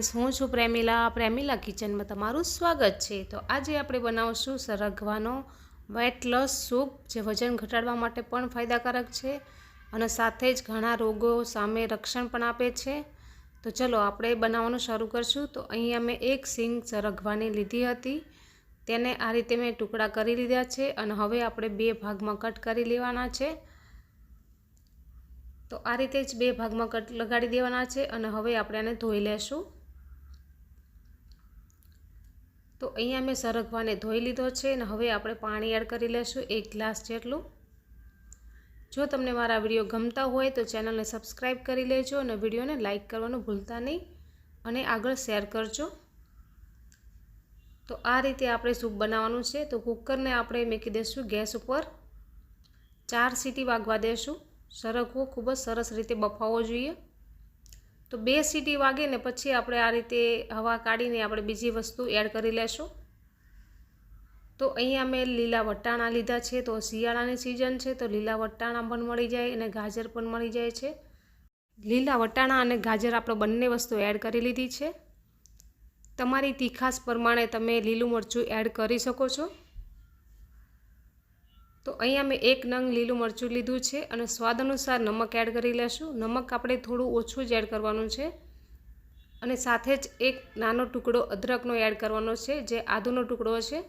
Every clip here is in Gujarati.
ફ્રેન્ડ્સ હું છું પ્રેમિલા. પ્રેમિલા કિચનમાં તમારું સ્વાગત છે. તો આજે આપણે બનાવશું સરગવાનો વેટ લોસ સૂપ જે વજન ઘટાડવા માટે પણ ફાયદાકારક છે અને સાથે જ ઘણા રોગો સામે રક્ષણ પણ આપે છે. તો ચલો આપણે બનાવવાનું શરૂ કરશું. તો અહીંયા મેં એક સિંગ સરગવાની લીધી હતી. તેને આ રીતે મેં ટુકડા કરી લીધા છે અને હવે આપણે બે ભાગમાં કટ કરી લેવાના છે. તો આ રીતે જ બે ભાગમાં કટ લગાડી દેવાના છે અને હવે આપણે આને ધોઈ લેશું. તો અહીંયા મેં સરગવાને ધોઈ લીધો છે અને હવે આપણે પાણી એડ કરી લઈશું એક ગ્લાસ જેટલું. જો તમને મારા વીડિયો ગમતા હોય તો ચેનલને સબસ્ક્રાઈબ કરી લેજો અને વિડીયોને લાઇક કરવાનું ભૂલતા નહીં અને આગળ શેર કરજો. તો આ રીતે આપણે સૂપ બનાવવાનું છે. તો કુકરને આપણે મૂકી દઈશું ગેસ ઉપર. ચાર સીટી વાગવા દેશું. સરગવો ખૂબ જ સરસ રીતે બફાવવો જોઈએ. તો બે સીટી વાગે ને પછી આપણે આ રીતે હવા કાઢીને આપણે બીજી વસ્તુ એડ કરી લેશું. તો અહીંયા મેં લીલા વટાણા લીધા છે, તો શિયાળાની સિઝન છે, તો લીલા વટાણા પણ મળી જાય અને ગાજર પણ મળી જાય છે. લીલા વટાણા અને ગાજર આપણે બંને વસ્તુ એડ કરી લીધી છે. તમારી તીખાસ પ્રમાણે તમે લીલું મરચું એડ કરી શકો છો. તો અહીંયા મેં એક નંગ લીલું મરચું લીધું છે અને સ્વાદ અનુસાર નમક એડ કરી લેશું. નમક આપણે થોડું ઓછું જ એડ કરવાનું છે. અને સાથે જ એક નાનો ટુકડો અદરકનો એડ કરવાનો છે, જે આદુનો ટુકડો છે.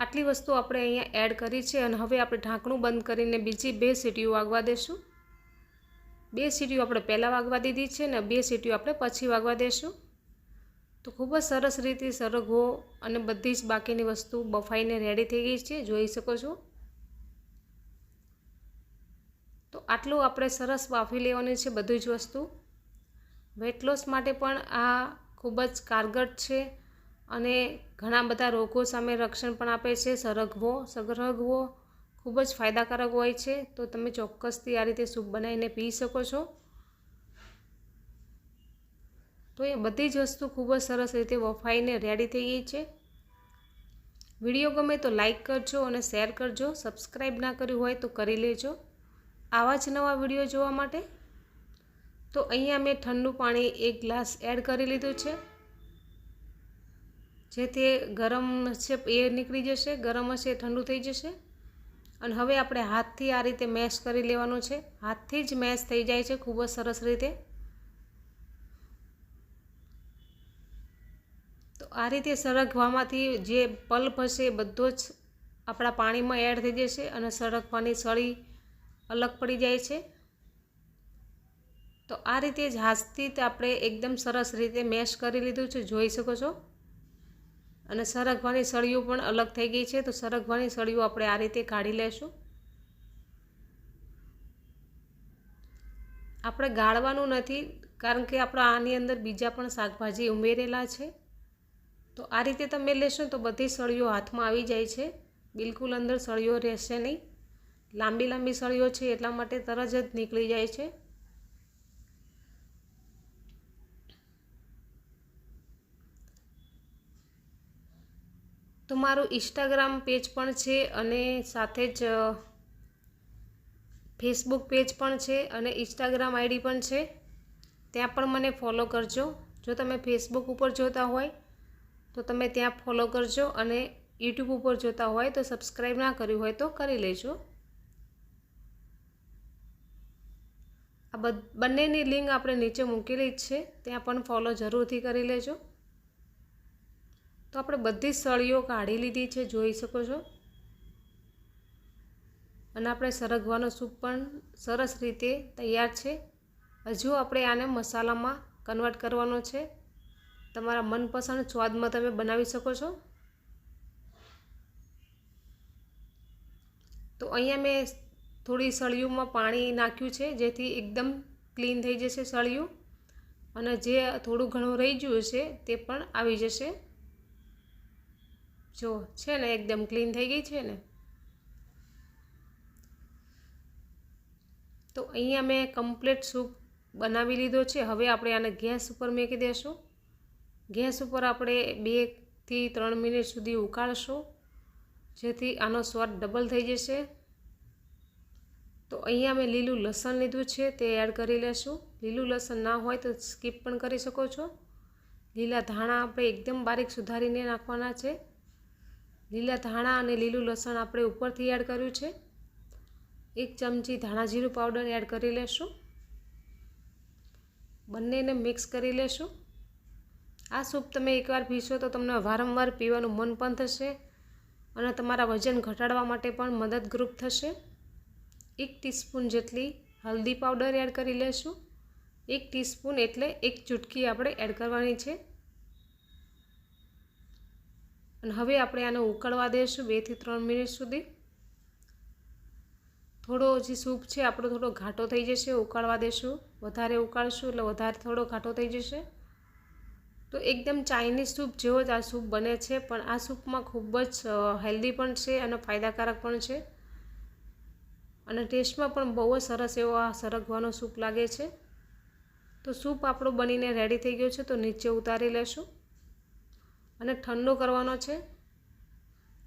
આટલી વસ્તુ આપણે અહીંયા એડ કરી છે અને હવે આપણે ઢાંકણું બંધ કરીને બીજી બે સીટીઓ વાગવા દેશું. બે સીટીઓ આપણે પહેલાં વાગવા દીધી છે અને બે સીટીઓ આપણે પછી વાગવા દેશું. તો ખૂબ જ સરસ રીતે સરગવો અને બધી જ બાકીની વસ્તુ બફાઈને રેડી થઈ ગઈ છે. જોઈ શકો છો. તો આટલું આપણે સરસ બાફી લેવાની છે બધી જ વસ્તુ. વેટ લોસ માટે પણ આ ખૂબ જ કારગર છે અને ઘણા બધા રોગો સામે રક્ષણ પણ આપે છે. સરગવો સરગવો ખૂબ જ ફાયદાકારક હોય છે. તો તમે ચોક્કસથી આ રીતે સૂપ બનાવીને પી શકો છો. તો એ બધી જ વસ્તુ ખૂબ જ સરસ રીતે વફાઈને રેડી થઈ ગઈ છે. વીડિયો ગમે તો લાઈક કરજો અને શેર કરજો. સબસ્ક્રાઈબ ના કર્યું હોય તો કરી લેજો. આવા જ નવા વીડિયો જોવા માટે. તો અહીંયા મેં ઠંડુ પાણી એક ગ્લાસ એડ કરી લીધું છે. જેથી ગરમ છે, એ નીકળી જશે, ગરમ હશે ઠંડુ થઈ જશે. અને હવે આપણે હાથથી આ રીતે મેશ કરી લેવાનું છે. હાથથી જ મેશ થઈ જાય છે ખૂબ જ સરસ રીતે. આ રીતે સરગવામાંથી જે પલ્પ હશે એ બધો જ આપણા પાણીમાં એડ થઈ જશે અને સરગવાની સળી અલગ પડી જાય છે. તો આ રીતે જ હાથથી આપણે એકદમ સરસ રીતે મેશ કરી લીધું છે. જોઈ શકો છો? અને સરગવાની સળીઓ પણ અલગ થઈ ગઈ છે. તો સરગવાની સળીઓ આપણે આ રીતે કાઢી લેશું. આપણે ગાળવાનું નથી, કારણ કે આપણા આની અંદર બીજા પણ શાકભાજી ઉમેરેલા છે. તો આ રીતે તમે લેશો તો બધી સળીઓ હાથમાં આવી જાય છે. બિલકુલ અંદર સળીઓ રહેશે નહીં. લાંબી લાંબી સળીઓ છે એટલા માટે તરત જ નીકળી જાય છે. તો મારું ઇન્સ્ટાગ્રામ પેજ પણ છે અને સાથે જ ફેસબુક પેજ પણ છે અને ઇન્સ્ટાગ્રામ આઈડી પણ છે. ત્યાં પણ મને ફોલો કરજો. જો તમે ફેસબુક ઉપર જોતા હોય તો તમે ત્યાં ફોલો કરજો અને યુટ્યુબ ઉપર જોતા હોય તો સબસ્ક્રાઈબ ના કર્યું હોય તો કરી લેજો. આ બંનેની લિંક આપણે નીચે મૂકેલી જ છે, ત્યાં પણ ફોલો જરૂરથી કરી લેજો. તો આપણે બધી સળીઓ કાઢી લીધી છે, જોઈ શકો છો. અને આપણે સરગવાનો સૂપ પણ સરસ રીતે તૈયાર છે. હજુ આપણે આને મસાલામાં કન્વર્ટ કરવાનો છે. તમારા મનપસંદ સ્વાદમાં તમે બનાવી શકો છો. તો અહીંયા મેં થોડી સળિયુંમાં પાણી નાખ્યું છે, જેથી એકદમ ક્લીન થઈ જશે સળિયું. અને જે થોડું ઘણું રહી ગયું છે તે પણ આવી જશે. જો છે ને એકદમ ક્લીન થઈ ગઈ છે ને. તો અહીંયા મેં કમ્પ્લીટ સૂપ બનાવી લીધો છે. હવે આપણે આને ગેસ ઉપર મૂકી દઈશું ગેસ ઉપર આપણે બેથી ત્રણ મિનિટ સુધી ઉકાળશું, જેથી આનો સ્વાદ ડબલ થઈ જશે. તો અહીંયા મેં લીલું લસણ લીધું છે, તે એડ કરી લેશું. લીલું લસણ ના હોય તો સ્કીપ પણ કરી શકો છો. લીલા ધાણા આપણે એકદમ બારીક સુધારીને નાખવાના છે. લીલા ધાણા અને લીલું લસણ આપણે ઉપરથી એડ કર્યું છે. એક ચમચી ધાણા જીરું પાવડર એડ કરી લેશું. બંનેને મિક્સ કરી લેશું. આ સૂપ તમે એકવાર પીશો તો તમને વારંવાર પીવાનું મન પણ થશે અને તમારા વજન ઘટાડવા માટે પણ મદદરૂપ થશે. એક ટીસ્પૂન જેટલી હલ્દી પાવડર એડ કરી લેશું. એક ટીસ્પૂન એટલે એક ચૂટકી આપણે એડ કરવાની છે. અને હવે આપણે આને ઉકળવા દઈશું બેથી ત્રણ મિનિટ સુધી. થોડો જે સૂપ છે આપણો થોડો ઘાટો થઈ જશે, ઉકાળવા દેશું. વધારે ઉકાળશું એટલે વધારે થોડો ઘાટો થઈ જશે. તો એકદમ ચાઇનીઝ સૂપ જેવો જ આ સૂપ બને છે, પણ આ સૂપમાં ખૂબ જ હેલ્ધી પણ છે અને ફાયદાકારક પણ છે. અને ટેસ્ટમાં પણ બહુ જ સરસ એવો આ સરગવાનો સૂપ લાગે છે. તો સૂપ આપણો બનીને રેડી થઈ ગયો છે, તો નીચે ઉતારી લેશું. અને ઠંડો કરવાનો છે.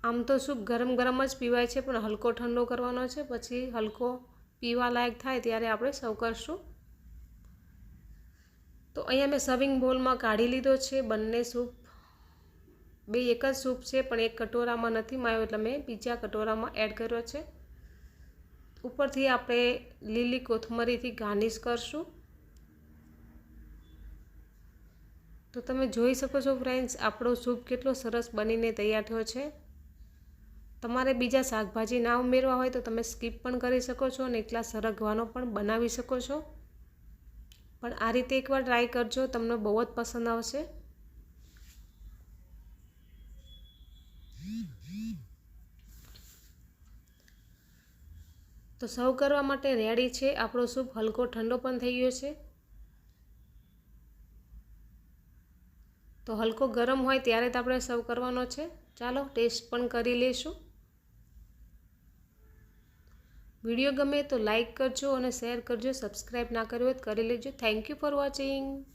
આમ તો સૂપ ગરમ ગરમ જ પીવાય છે, પણ હલકો ઠંડો કરવાનો છે. પછી હલકો પીવા લાયક થાય ત્યારે આપણે સર્વ કરશું. તો અહીંયા મેં સર્વિંગ બોલમાં કાઢી લીધો છે, બંને સૂપ બે એક જ સૂપ છે, પણ એક કટોરામાં નથી માયો, એટલે મેં બીજા કટોરામાં એડ કર્યો છે. ઉપરથી આપણે લીલી કોથમરીથી ગાર્નિશ કરશું. તો તમે જોઈ શકો છો ફ્રેન્ડ્સ આપણો સૂપ કેટલો સરસ બનીને તૈયાર થયો છે. તમારે બીજા શાકભાજી ના ઉમેરવા હોય તો તમે સ્કીપ પણ કરી શકો છો અને એકલા સરગવાનો પણ બનાવી શકો છો. પણ આ રીતે એકવાર ટ્રાય કરજો, તમને બહુ જ પસંદ આવશે. તો સર્વ કરવા માટે રેડી છે. આપણો સૂપ હલકો ઠંડો પણ થઈ ગયો છે. તો હલકો ગરમ હોય ત્યારે જ આપણે સર્વ કરવાનો છે. ચાલો, ટેસ્ટ પણ કરી લઈશું. વીડિયો ગમે તો લાઇક કરજો અને શેર કરજો સબસ્ક્રાઈબ ના કર્યો હોય તો કરી લેજો. Thank you for watching